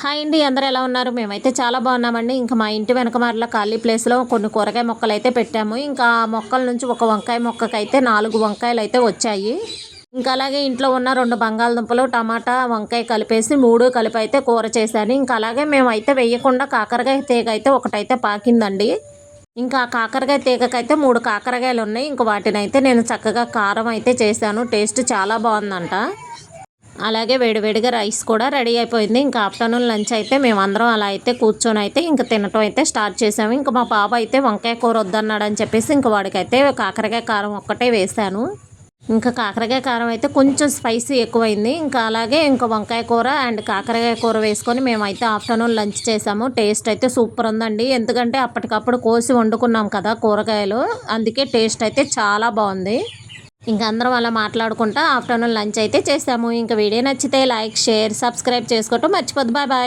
Hi అండి అందరూ ఎలా ఉన్నారు? మేమైతే చాలా బాగున్నామండి. ఇంకా మా ఇంటి వెనక మరల ఖాళీ ప్లేస్లో కొన్ని కూరగాయ మొక్కలు అయితే పెట్టాము. ఇంకా ఆ మొక్కల నుంచి ఒక వంకాయ మొక్కకైతే నాలుగు వంకాయలు అయితే వచ్చాయి. ఇంకా అలాగే ఇంట్లో ఉన్న రెండు బంగాళదుంపలు టమాటా వంకాయ కలిపేసి మూడు కలిపి అయితే కూర చేశాను. ఇంకా అలాగే మేమైతే వేయకుండా కాకరకాయ తీగ అయితే ఒకటైతే పాకిందండి. ఇంకా ఆ కాకరకాయ తీగకైతే మూడు కాకరకాయలు ఉన్నాయి ఇంకా వాటినైతే నేను చక్కగా కారం అయితే చేశాను. టేస్ట్ చాలా బాగుందంట. అలాగే వేడివేడిగా రైస్ కూడా రెడీ అయిపోయింది. ఇంకా ఆఫ్టర్నూన్ లంచ్ అయితే మేమందరం అలా అయితే కూర్చొని అయితే ఇంకా తినటం అయితే స్టార్ట్ చేసాము ఇంకా మా బాబు అయితే వంకాయ కూర వద్దన్నాడు అని చెప్పేసి ఇంకా వాడికైతే కాకరకాయ కారం ఒక్కటే వేసాను ఇంకా కాకరకాయ కారం అయితే కొంచెం స్పైసీ ఎక్కువైంది. ఇంకా అలాగే ఇంకా వంకాయ కూర అండ్ కాకరకాయ కూర వేసుకొని మేమైతే ఆఫ్టర్నూన్ లంచ్ చేసాము టేస్ట్ అయితే సూపర్ ఉందండి. ఎందుకంటే అప్పటికప్పుడు కోసి వండుకున్నాం కదా కూరగాయలు. అందుకే టేస్ట్ అయితే చాలా బాగుంది. ఇంకా అందరం అలా మాట్లాడుకుంటా ఆఫ్టర్నూన్ లంచ్ అయితే చేసాము. ఇంకా వీడియో నచ్చితే లైక్ షేర్ సబ్స్క్రైబ్ చేసుకోవటం మర్చిపోద్దు. Bye bye.